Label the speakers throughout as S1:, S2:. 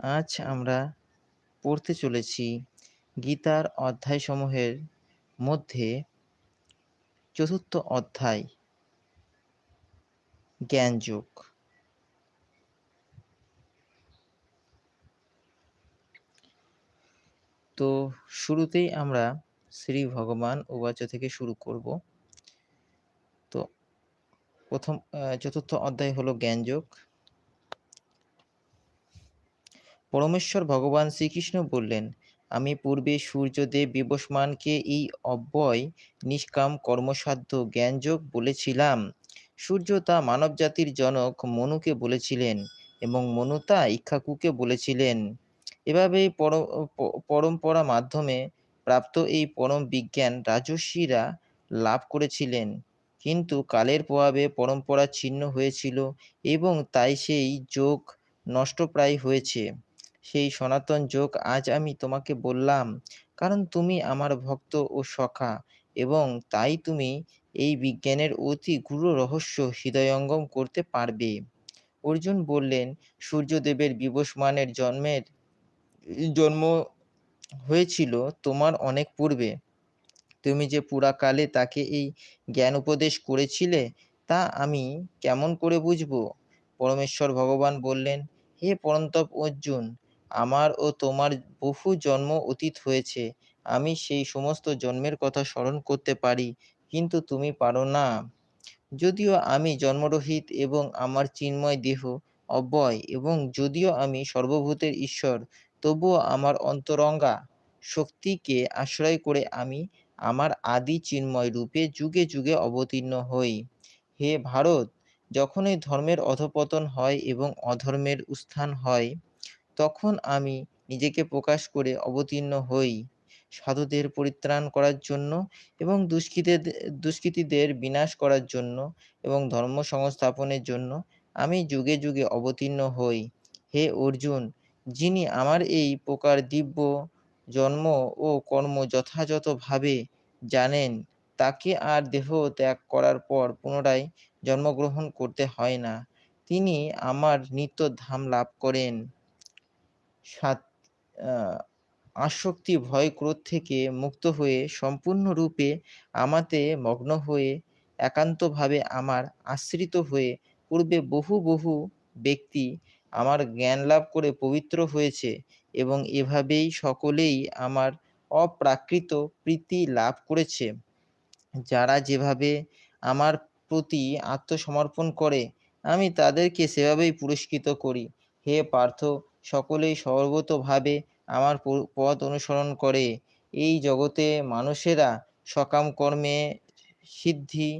S1: আজ আমরা পড়তে চলেছি গীতার অধ্যায়সমূহের মধ্যে চতুর্থ অধ্যায়, জ্ঞানযোগ। তো শুরুতেই আমরা শ্রী ভগবান উবাচ থেকে শুরু করব। তো প্রথম চতুর্থ অধ্যায় হলো জ্ঞানযোগ। পরমেশ্বর ভগবান শ্রীকৃষ্ণ বললেন, আমি পূর্বে সূর্যদেব বিবস্মানকে এই অব্যয়, নিষ্কাম, কর্মসাধ্য, জ্ঞানযোগ বলেছিলাম। সূর্য তা মানব জাতির জনক মনুকে বলেছিলেন এবং মনু তা ইক্ষাকুকে বলেছিলেন। এভাবেই পরম্পরা মাধ্যমে প্রাপ্ত এই পরম বিজ্ঞান রাজস্বীরা লাভ করেছিলেন। কিন্তু কালের প্রভাবে পরম্পরা ছিন্ন হয়েছিল এবং তাই সেই যোগ নষ্টপ্রায় হয়েছে। সেই সনাতন যোগ আজ আমি তোমাকে বললাম। কারণ তুমি আমার ভক্ত ও সখা এবং তাই তুমি এই বিজ্ঞানের অতি গূঢ় রহস্য হৃদয়ঙ্গম করতে পারবে। অর্জুন বললেন, সূর্যদেবের বিবসমানের জন্মের, জন্ম হয়েছিল তোমার অনেক পূর্বে। তুমি যে পুরাকালে তাকে এই জ্ঞান উপদেশ করেছিলে, তা আমি কেমন করে বুঝব? পরমেশ্বর ভগবান বললেন, হে পরন্তপ অর্জুন আমার ও তোমার বহু জন্ম অতীত হয়েছে। আমি সেই সমস্ত জন্মের কথা স্মরণ করতে পারি, কিন্তু তুমি পারো না। যদিও আমি জন্মরহিত এবং আমার চিন্ময় দেহ, অব্যয় এবং যদিও আমি সর্বভূতের ঈশ্বর, তবুও আমার অন্তরঙ্গা শক্তিকে আশ্রয় করে আমি আমার আদি চিন্ময় রূপে যুগে যুগে অবতীর্ণ হই। হে ভারত, যখনই ধর্মের অধপতন হয় এবং অধর্মের উত্থান হয় তখন আমি নিজেকে প্রকাশ করে অবতীর্ণ হই। সাধুদের পরিত্রাণ করার জন্য এবং দুষ্কৃতীদের দুষ্কৃতীদের বিনাশ করার জন্য এবং ধর্ম সংস্থাপনের জন্য আমি যুগে যুগে অবতীর্ণ হই। হে অর্জুন, যিনি আমার এই প্রকার দিব্য জন্ম ও কর্ম যথাযথভাবে জানেন, তাকে আর দেহ ত্যাগ করার পর পুনরায় জন্মগ্রহণ করতে হয় না। তিনি আমার নিত্য ধাম লাভ করেন। সাত আসক্তি ভয় ক্রোধ থেকে মুক্ত হয়ে সম্পূর্ণরূপে আমাতে মগ্ন হয়ে একান্তভাবে আমার আশ্রিত হয়ে পূর্বে বহু বহু ব্যক্তি আমার জ্ঞান লাভ করে পবিত্র হয়েছে এবং এভাবেই সকলেই আমার অপ্রাকৃত প্রীতি লাভ করেছে। যারা যেভাবে আমার প্রতি আত্মসমর্পণ করে, আমি তাদেরকে সেভাবেই পুরস্কৃত করি। হে পার্থ সকলেই সর্বতভাবে আমার পথ অনুসরণ করে। এই জগতে মানুষেরা সকাম কর্মে সিদ্ধি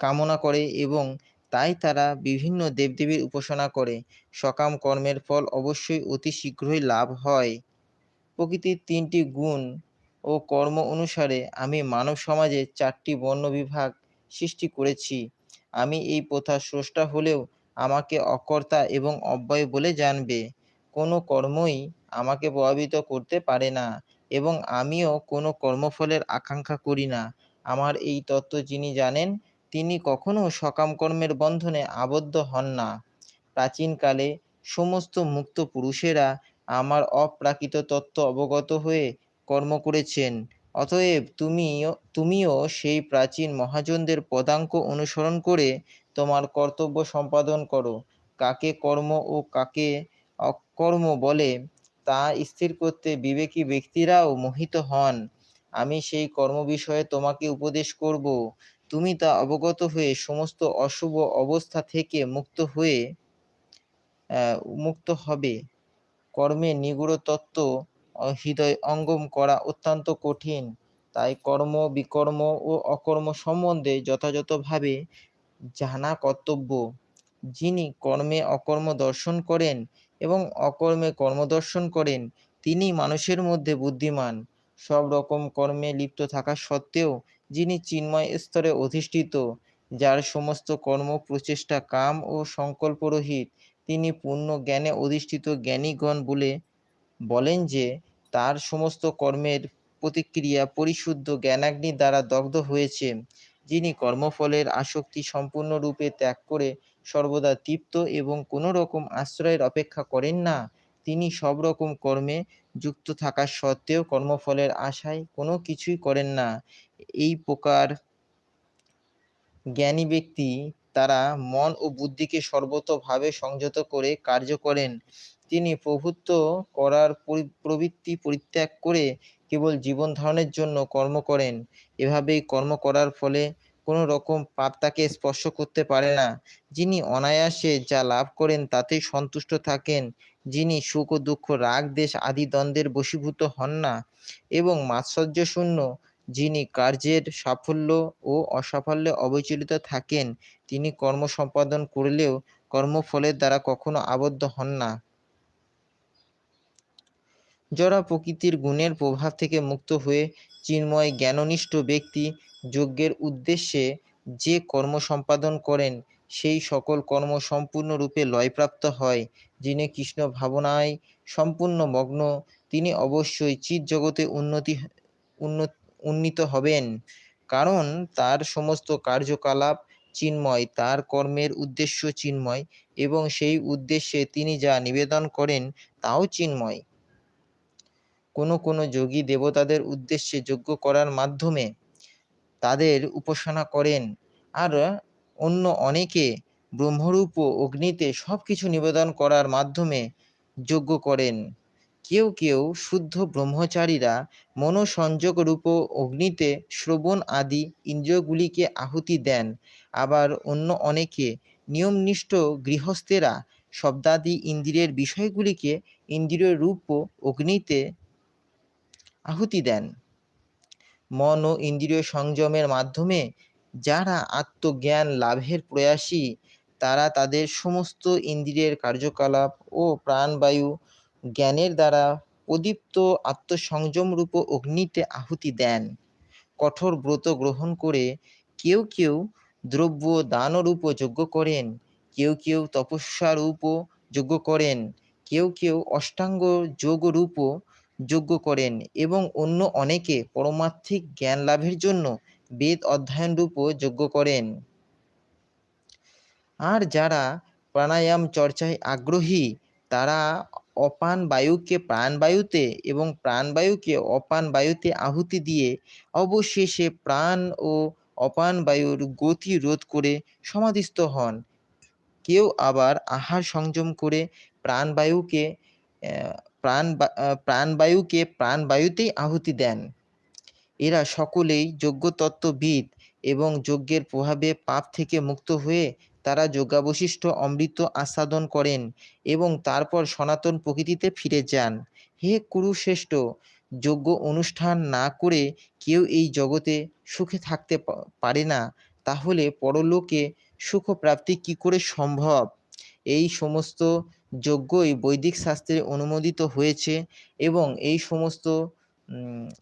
S1: কামনা করে এবং তাই তারা বিভিন্ন দেবদেবীর উপাসনা করে। সকাম কর্মের ফল অবশ্যই অতি শীঘ্রই লাভ হয়। প্রকৃতির তিনটি গুণ ও কর্ম অনুসারে আমি মানব সমাজে চারটি বর্ণ বিভাগ সৃষ্টি করেছি। আমি এই প্রথা স্রষ্টা হলেও আমাকে অকর্তা এবং অব্যয় বলে জানবে। কোনো কর্মই আমাকে প্রভাবিত করতে পারে না এবং আমিও কোনো কর্মফলের আকাঙ্ক্ষা করি না। আমার এই তত্ত্ব যিনি জানেন, তিনি কখনো সকাম কর্মের বন্ধনে আবদ্ধ হন না। প্রাচীনকালে সমস্ত মুক্ত পুরুষেরা আমার অপ্রাকৃত তত্ত্ব অবগত হয়ে কর্ম করেছেন। অতএব তুমিও তুমিও সেই প্রাচীন মহাজনদের পদাঙ্ক অনুসরণ করে তোমার কর্তব্য সম্পাদন করো। কাকে কর্ম ও কাকে অকর্ম বলে, তা স্থির করতে বিবেকী ব্যক্তিরাও মোহিত হন। আমি সেই কর্ম বিষয়ে তোমাকে উপদেশ করব। তুমি তা অবগত হয়ে সমস্ত অশুভ অবস্থা থেকে মুক্ত হয়ে মুক্ত হবে। কর্মের নিগুড় তত্ত্ব হৃদয় অঙ্গম করা অত্যন্ত কঠিন। তাই কর্ম, বিকর্ম ও অকর্ম সম্বন্ধে যথাযথভাবে জানা কর্তব্য, যিনি কর্মে অকর্ম দর্শন করেন এবং অকর্মে কর্ম দর্শন করেন, তিনি মানুষের মধ্যে বুদ্ধিমান। সব রকম কর্মে লিপ্ত থাকা সত্ত্বেও যিনি চিন্ময় স্তরে অধিষ্ঠিত, যার সমস্ত কর্ম, প্রচেষ্টা, কাম ও সংকল্প রহিত তিনি পূর্ণ জ্ঞানে অধিষ্ঠিত জ্ঞানীগণ বলে বলেন যে, তার সমস্ত কর্মের প্রতিক্রিয়া পরিশুদ্ধ জ্ঞানাগ্নি দ্বারা দগ্ধ হয়েছে। যিনি কর্মফলের আসক্তি সম্পূর্ণরূপে ত্যাগ করে সর্বদা তৃপ্ত এবং কোনো রকম আশ্রয়ের অপেক্ষা করেন না, তিনি সব রকম কর্মে যুক্ত থাকা সত্ত্বেও কর্মফলের আশায় কোনো কিছুই করেন না। এই প্রকার জ্ঞানী ব্যক্তি তারা মন ও বুদ্ধিকে সর্বতোভাবে সংযত করে কার্য করেন। তিনি প্রভুত্ব করার প্রবৃত্তি পরিত্যাগ করে কেবল জীবন ধারণের জন্য কর্ম করেন। এভাবেই কর্ম করার ফলে কোনো রকম পাপ তাকে স্পর্শ করতে পারে না। যিনি অনায়াসে যা লাভ করেন তাতেই সন্তুষ্ট থাকেন। যিনি সুখ ও দুঃখ, রাগ, দেশ আদি দ্বন্দ্বের বশীভূত হন না এবং মাৎসর্য শূন্য। যিনি কার্যের সাফল্য ও অসাফল্যে অবিচলিত থাকেন, তিনি কর্ম সম্পাদন করলেও কর্মফলের দ্বারা কখনো আবদ্ধ হন না। যারা প্রকৃতির গুণের প্রভাব থেকে মুক্ত হয়ে চিন্ময় জ্ঞাননিষ্ঠ ব্যক্তি যজ্ঞের উদ্দেশ্যে যে কর্ম সম্পাদন করেন, সেই সকল কর্ম সম্পূর্ণরূপে লয়প্রাপ্ত হয়, যিনি কৃষ্ণ ভাবনায় সম্পূর্ণ মগ্ন, তিনি অবশ্যই চিৎ জগতে উন্নতি উন্নীত হবেন। কারণ তার সমস্ত কার্যকলাপ চিন্ময়, তার কর্মের উদ্দেশ্য চিন্ময়, এবং সেই উদ্দেশ্যে তিনি যা নিবেদন করেন, তাও চিন্ময়। কোনো কোনো যোগী দেবতাদের উদ্দেশ্যে যজ্ঞ করার মাধ্যমে তাদের উপাসনা করেন। আর অন্য অনেকে ব্রহ্মরূপ অগ্নিতে সব কিছু নিবেদন করার মাধ্যমে যজ্ঞ করেন। কেউ কেউ শুদ্ধ ব্রহ্মচারীরা মনোসংযোগ রূপ অগ্নিতে শ্রবণ আদি ইন্দ্রিয়গুলিকে আহুতি দেন। আবার অন্য অনেকে নিয়মনিষ্ঠ গৃহস্থেরা শব্দাদি ইন্দ্রিয়ের বিষয়গুলিকে ইন্দ্রিয় রূপ অগ্নিতে আহুতি দেন। মন ও ইন্দ্রিয় সংযমের মাধ্যমে যারা আত্মজ্ঞান লাভের প্রয়াসী, তারা তাদের সমস্ত ইন্দ্রিয়ের কার্যকলাপ ও প্রাণবায়ু জ্ঞানের দ্বারা প্রদীপ্ত আত্মসংযমরূপ অগ্নিতে আহুতি দেন। কঠোর ব্রত গ্রহণ করে কেউ কেউ দ্রব্য দানরূপ যজ্ঞ করেন, কেউ কেউ তপস্যারূপ যজ্ঞ করেন, কেউ কেউ অষ্টাঙ্গ যোগরূপ যজ্ঞ করেন এবং অন্য অনেকে পরমার্থিক জ্ঞান লাভের জন্য বেদ অধ্যয়নরূপ যোগ্য করেন। আর যারা প্রাণায়াম চর্চায় আগ্রহী, তারা অপান বায়ুকে প্রাণবায়ুতে এবং প্রাণবায়ুকে অপান বায়ুতে আহুতি দিয়ে অবশেষে প্রাণ ও অপান বায়ুর গতি রোধ করে সমাধিস্থ হন। কেউ আবার আহার সংযম করে প্রাণবায়ুকে প্রাণ প্রাণবায়ুকে প্রাণবায়ুতেই আহুতি দেন। এরা সকলেই যজ্ঞতত্ত্ববিদ এবং যজ্ঞের প্রভাবে পাপ থেকে মুক্ত হয়ে তারা যোগাবশিষ্ট অমৃত আস্বাদন করেন এবং তারপর সনাতন প্রকৃতিতে ফিরে যান। হে কুরুশ্রেষ্ঠ যোগ্য অনুষ্ঠান না করে কেউ এই জগতে সুখে থাকতে পারে না। তাহলে পরলোকে সুখ প্রাপ্তি কি করে সম্ভব? এই সমস্ত যজ্ঞই বৈদিক শাস্ত্রে অনুমোদিত হয়েছে এবং এই সমস্ত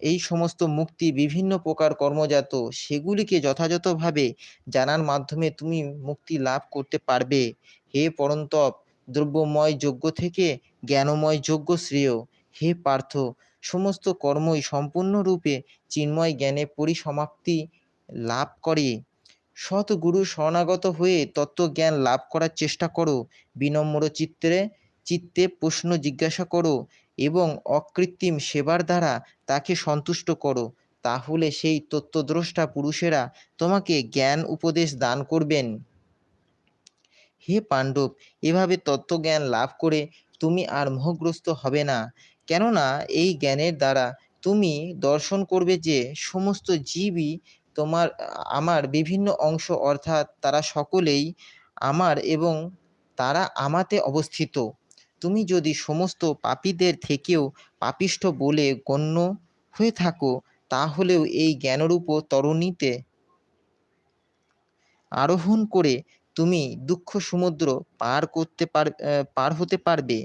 S1: এই সমস্ত মুক্তি বিভিন্ন প্রকার কর্মজাত, সেগুলিকে যথাযথভাবে জানার মাধ্যমে তুমি মুক্তি লাভ করতে পারবে। হে পরন্তপ, দ্রব্যময় যজ্ঞ থেকে জ্ঞানময় যোগ্য শ্রেয়। হে পার্থ, সমস্ত কর্মই সম্পূর্ণরূপে চিন্ময় জ্ঞানে পরিসমাপ্তি লাভ করে। সৎ গুরু শরণাগত হয়ে তত্ত্বজ্ঞান লাভ করার চেষ্টা করো, বিনম্র চিত্রে চিত্তে প্রশ্ন জিজ্ঞাসা করো এবং অকৃত্রিম সেবার দ্বারা তাকে সন্তুষ্ট করো, তাহলে সেই তত্ত্বদ্রষ্টা পুরুষেরা তোমাকে জ্ঞান উপদেশ দান করবেন। হে পাণ্ডব, এভাবে তত্ত্বজ্ঞান লাভ করে তুমি আর মোহগ্রস্ত হবে না, কেননা এই জ্ঞানের দ্বারা তুমি দর্শন করবে যে সমস্ত জীবই তোমার, আমার বিভিন্ন অংশ অর্থাৎ তারা সকলেই আমার এবং তারা আমাতে অবস্থিত। তুমি যদি সমস্ত পাপীদের থেকেও পাপিষ্ঠ বলে গণ্য হয়ে থাকো, তাহলেও এই জ্ঞানরূপ তরণীতে আরোহণ করে তুমি দুঃখ সমুদ্র পার করতে পার পার হতে পারবে।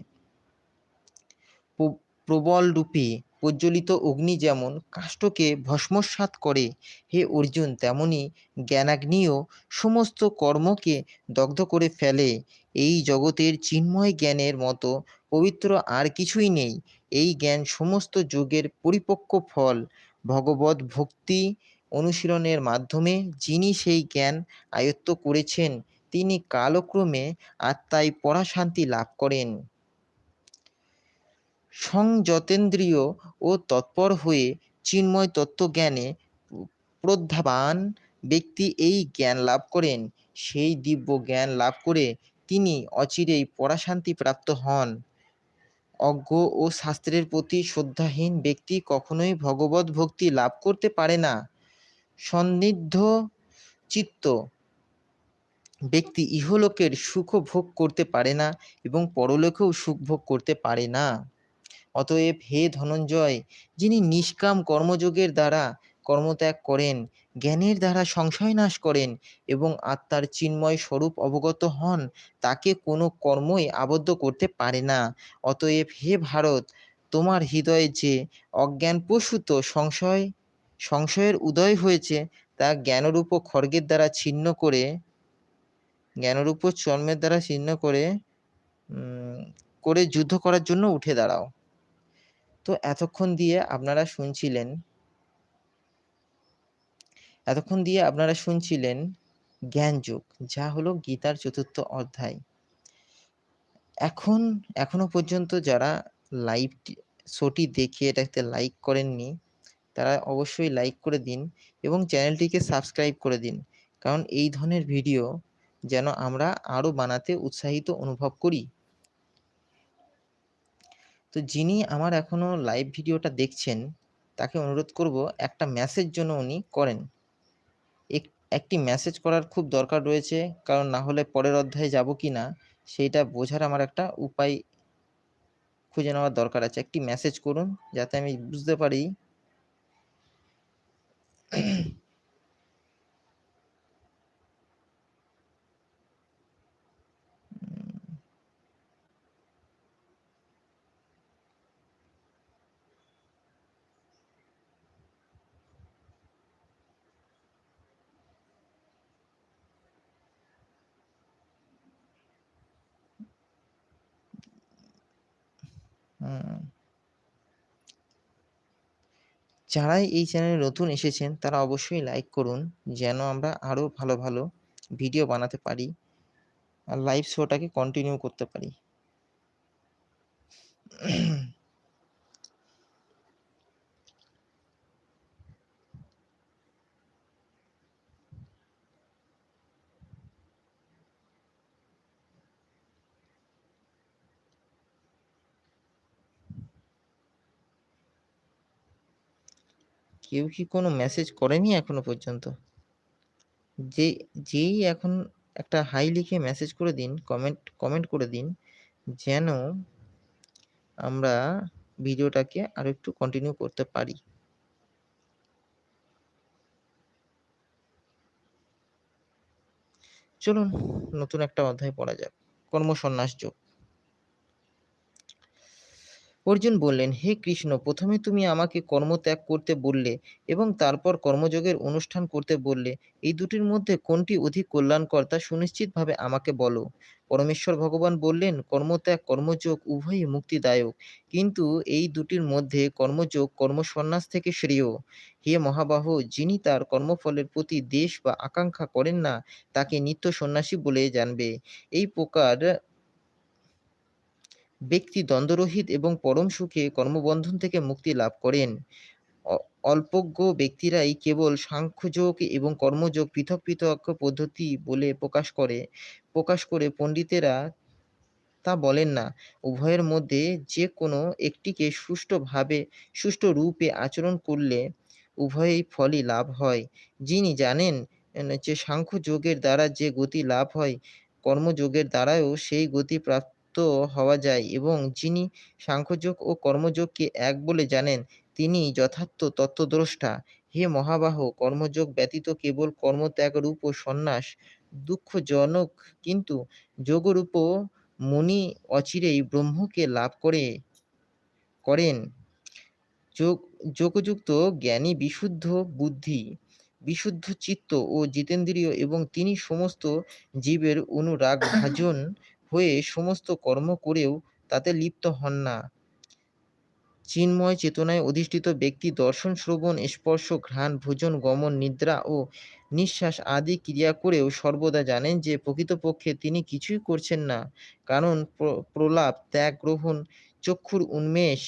S1: প্রবলরূপী প্রজ্বলিত অগ্নি যেমন কাষ্ঠকে ভস্মসাৎ করে, হে অর্জুন, তেমনি জ্ঞানাগ্নিও সমস্ত কর্মকে দগ্ধ করে ফেলে। এই জগতের চিন্ময় জ্ঞানের মতো পবিত্র আর কিছুই নেই। এই জ্ঞান সমস্ত যুগের পরিপক্ক ফল। ভগবত ভক্তি অনুশীলনের মাধ্যমে যিনি সেই জ্ঞান আয়ত্ত করেছেন, তিনি কালক্রমে আত্মায় পরাশান্তি লাভ করেন। সংযতেন্দ্রিয় ও তৎপর হয়ে চিন্ময় তত্ত্বজ্ঞানে প্রধ্যাবান ব্যক্তি এই জ্ঞান লাভ করেন। সেই দিব্য জ্ঞান লাভ করে তিনি অচিরেই পরাশান্তি প্রাপ্ত হন। অজ্ঞ ও শাস্ত্রের প্রতি শ্রদ্ধাহীন ব্যক্তি কখনোই ভগবত ভক্তি লাভ করতে পারে না। সন্নিধ্য চিত্ত ব্যক্তি ইহলোকের সুখ ভোগ করতে পারে না এবং পরলোকেও সুখ ভোগ করতে পারে না। অতএব হে ধনঞ্জয়, যিনি নিষ্কাম কর্মযোগের দ্বারা কর্মত্যাগ করেন, জ্ঞানের দ্বারা সংশয় নাশ করেন এবং আত্মার চিন্ময় স্বরূপ অবগত হন, তাকে কোনো কর্মই আবদ্ধ করতে পারে না। অতএব হে ভারত, তোমার হৃদয়ে যে অজ্ঞানপ্রসূত সংশয়, সংশয়ের উদয় হয়েছে, তা জ্ঞানরূপ খড়গের দ্বারা ছিন্ন করে, জ্ঞানরূপ চর্মের দ্বারা ছিন্ন করে করে যুদ্ধ করার জন্য উঠে দাঁড়াও। তো এতক্ষণ দিয়ে আপনারা শুনছিলেন এতক্ষণ দিয়ে আপনারা শুনছিলেন জ্ঞানযোগ যা হলো গীতার চতুর্থ অধ্যায়। এখন, এখনও পর্যন্ত যারা লাইভ শোটি দেখে এটাতে লাইক করেননি, তারা অবশ্যই লাইক করে দিন এবং চ্যানেলটিকে সাবস্ক্রাইব করে দিন। কারণ এই ধরনের ভিডিও যেন আমরা আরও বানাতে উৎসাহিত অনুভব করি। তো যিনি আমার এখনও লাইভ ভিডিওটা দেখছেন, তাকে অনুরোধ করব একটা মেসেজ জন্য উনি করেন। এক, একটি মেসেজ করার খুব দরকার রয়েছে, কারণ না হলে পরের অধ্যায়ে যাব কি না, সেইটা বোঝার আমার একটা উপায় খুঁজে নেওয়ার দরকার আছে। একটি মেসেজ করুন, যাতে আমি বুঝতে পারি। যারাই এই চ্যানেলে নতুন এসেছেন, তারা অবশ্যই লাইক করুন, যেন আমরা আরও ভালো ভালো ভিডিও বানাতে পারি আর লাইভ শোটাকে কন্টিনিউ করতে পারি। কেউ কি কোনো মেসেজ করেনি এখনও পর্যন্ত? যে, যেই এখন একটা হাই লিখে মেসেজ করে দিন কমেন্ট কমেন্ট করে দিন, যেন আমরা ভিডিওটাকে আরও একটু কন্টিনিউ করতে পারি। চলুন, নতুন একটা অধ্যায় পড়া যাক। কর্মসন্ন্যাস যোগ। অর্জুন বললেন, হে কৃষ্ণ, প্রথমে তুমি আমাকে কর্মত্যাগ করতে বললে এবং তারপর কর্মযোগের অনুষ্ঠান করতে বললে, এই দুটির মধ্যে কোনটি অধিক কল্যাণকর তা সুনিশ্চিতভাবে আমাকে বলো। পরমেশ্বর ভগবান বললেন, কর্মত্যাগ, কর্মযোগ উভয়ই মুক্তিদায়ক, কিন্তু এই দুটির মধ্যে কর্মযোগ কর্মসন্ন্যাস থেকে শ্রেয়। হে মহাবাহ, যিনি তার কর্মফলের প্রতি দেশ বা আকাঙ্ক্ষা করেন না, তাকে নিত্য সন্ন্যাসী বলে জানবে। এই প্রকার ব্যক্তি দ্বন্দ্বরহিত এবং পরম সুখে কর্মবন্ধন থেকে মুক্তি লাভ করেন। অল্পজ্ঞ ব্যক্তিরাই কেবল সাংখ্যযোগ এবং কর্মযোগ পৃথক পৃথক পদ্ধতি বলে প্রকাশ করে প্রকাশ করে পণ্ডিতেরা তা বলেন না। উভয়ের মধ্যে যে কোনো একটিকে সুষ্ঠুভাবে, সুষ্ঠু রূপে আচরণ করলে উভয়ই ফলই লাভ হয়। যিনি জানেন যে সাংখ্য যোগের দ্বারা যে গতি লাভ হয়, কর্মযোগের দ্বারাও সেই গতি প্রাপ্ত হওয়া যায় এবং যিনি সাংখ্যযোগ ও কর্মযোগকে এক বলে জানেন, তিনি যথার্থ তত্ত্বদ্রষ্টা। হে মহাবাহ, কর্মযোগ ব্যতীত কেবল কর্মত্যাগরূপ ও সন্ন্যাস, দুঃখজনক কিন্তু যোগরূপ মুনি অচিরেই ব্রহ্মকে লাভ করে, করেন। যোগ, যোগযুক্ত জ্ঞানী বিশুদ্ধ বুদ্ধি, বিশুদ্ধ চিত্ত ও জিতেন্দ্রীয় এবং তিনি সমস্ত জীবের অনুরাগ, ভাজন হয়ে সমস্ত কর্ম করেও তাতে লিপ্ত হন না। চিন্ময় চেতনায় অধিষ্ঠিত ব্যক্তি দর্শন, শ্রবণ, স্পর্শ, ঘ্রাণ, ভোজন, গমন, নিদ্রা ও নিঃশ্বাস আদি ক্রিয়া করেও সর্বদা জানেন যে প্রকৃতপক্ষে তিনি কিছুই করছেন না। কারণ প্রলাপ, ত্যাগ, গ্রহণ, চক্ষুর উন্মেষ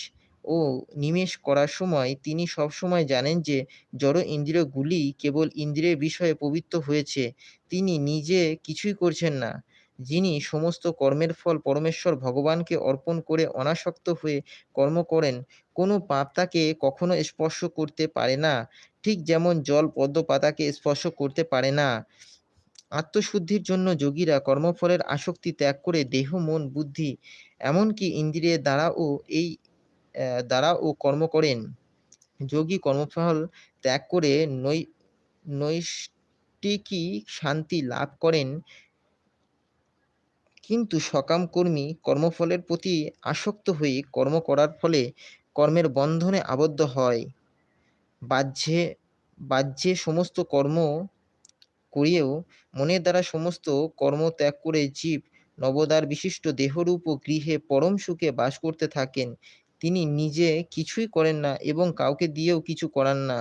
S1: ও নিমেষ করার সময় তিনি সবসময় জানেন যে জড় ইন্দ্রিয়গুলি কেবল ইন্দ্রিয়ের বিষয়ে পবিত্র হয়েছে। তিনি নিজে কিছুই করছেন না। যিনি সমস্ত কর্মের ফল পরমেশ্বর ভগবানকে অর্পণ করে অনাসক্ত হয়ে কর্ম করেন, কোনো পাপ তাকে কখনো স্পর্শ করতে পারে না। ঠিক যেমন জল পদ্ম পাতাকে স্পর্শ করতে পারে না। আত্মশুদ্ধির জন্য যোগীরা কর্মফলের আসক্তি ত্যাগ করে দেহ, মন, বুদ্ধি, এমনকি ইন্দ্রিয়ের দ্বারাও এই দ্বারাও কর্ম করেন। যোগী কর্মফল ত্যাগ করে নৈ নৈষ্টিকী শান্তি লাভ করেন। কিন্তু সকাম কর্মী কর্মফলের প্রতি আসক্ত হয়ে কর্ম করার ফলে কর্মের বন্ধনে আবদ্ধ হয়। বাহ্যে বাহ্যে সমস্ত কর্ম করিয়েও মনের দ্বারা সমস্ত কর্ম ত্যাগ করে জীব নবদার বিশিষ্ট দেহরূপ ও গৃহে পরম সুখে বাস করতে থাকেন। তিনি নিজে কিছুই করেন না এবং কাউকে দিয়েও কিছু করান না।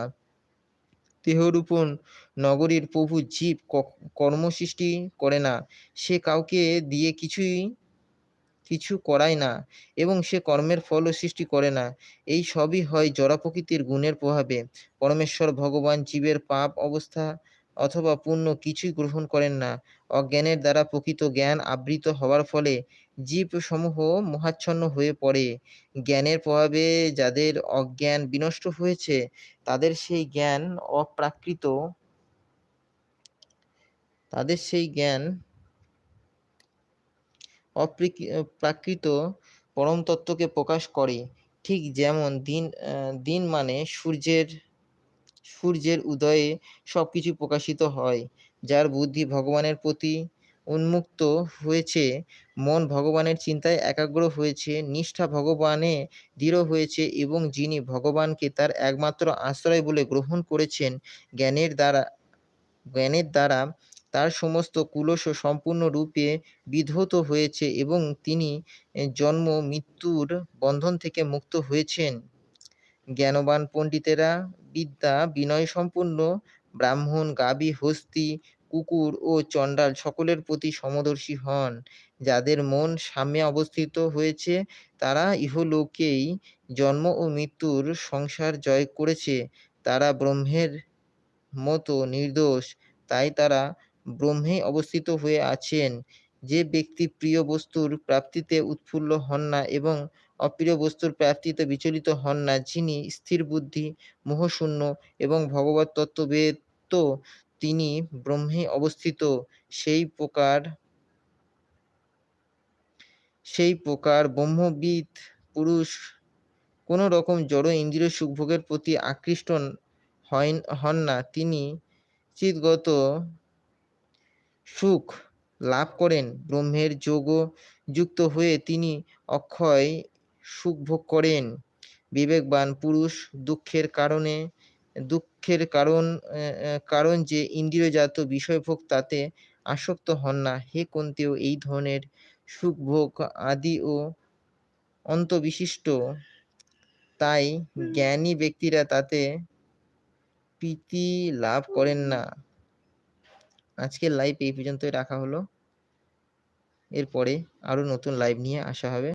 S1: দেহরূপণ নগরীর প্রভু জীব কর্মসৃষ্টি করে না। সে কাউকে দিয়ে কিছুই, কিছু করায় না এবং সে কর্মের ফলও সৃষ্টি করে না। এই সবই হয় জড়া প্রকৃতির গুণের প্রভাবে। পরমেশ্বর ভগবান জীবের পাপ অবস্থা অথবা পূর্ণ কিছুই গ্রহণ করেন না। অজ্ঞানের দ্বারা প্রকৃত জ্ঞান আবৃত হওয়ার ফলে জীব সমূহ মোহাচ্ছন্ন হয়ে পড়ে। জ্ঞানের প্রভাবে যাদের অজ্ঞান বিনষ্ট হয়েছে, তাদের সেই জ্ঞান অপ্রাকৃত, তাদের সেই জ্ঞান অপ্রাকৃত পরম তত্ত্বকে প্রকাশ করে। ঠিক যেমন দিন দিন মানে সূর্যের সূর্যের উদয়ে সব কিছু প্রকাশিত হয়, যার বুদ্ধি ভগবানের প্রতি উন্মুক্ত হয়েছে। মন ভগবানের চিন্তায় একাগ্র হয়েছে, নিষ্ঠা ভগবানে দৃঢ় হয়েছে এবং যিনি ভগবানকে তার একমাত্র আশ্রয় বলে গ্রহণ করেছেন, জ্ঞানের দ্বারা জ্ঞানের দ্বারা তার সমস্ত কুলস সম্পূর্ণরূপে বিধত হয়েছে এবং তিনি জন্ম, মৃত্যুর বন্ধন থেকে মুক্ত হয়েছেন। জ্ঞানবান পণ্ডিতেরা বিদ্যা বিনয় সম্পূর্ণ ব্রাহ্মণ, গাবি, হস্তি, কুকুর ও চণ্ডাল সকলের প্রতি সমদর্শী হন। যাদের মন সাম্যে অবস্থিত হয়েছে, তারা ইহলোকেই জন্ম ও মৃত্যুর সংসার জয় করেছে। তারা ব্রহ্মের মতো নির্দোষ, তাই তারা ব্রহ্মে অবস্থিত হয়ে আছেন। যে ব্যক্তি প্রিয় বস্তুর প্রাপ্তিতে উৎফুল্ল হন না এবং অপ্রিয় বস্তুর প্রাপ্তিতে বিচলিত হন না। যিনি স্থির বুদ্ধি, মোহশূন্য এবং ভগবত তত্ত্ববেদ তিনি ব্রহ্মে অবস্থিত, সেই প্রকার সেই প্রকার ব্রহ্মবিদ, পুরুষ কোনো রকম জড় ইন্দ্রিয় সুখভোগের প্রতি আকৃষ্ট হন না। তিনি চিৎগত সুখ লাভ করেন। ব্রহ্মের যোগ যুক্ত হয়ে তিনি অক্ষয় সুখ ভোগ করেন। বিবেকবান পুরুষ দুঃখের কারণে, দুঃখের কারণ কারণ যে ইন্দ্রিয়জাত বিষয়ভোগ তাতে আসক্ত হন না। হে কন্তেও, এই ধরনের সুখ ভোগ আদি ও অন্তবিশিষ্ট, তাই জ্ঞানী ব্যক্তিরা তাতে প্রীতি লাভ করেন না। আজকের লাইভ এই পর্যন্তই। রাখা হলো। এরপরে আরও নতুন লাইভ নিয়ে আসা হবে।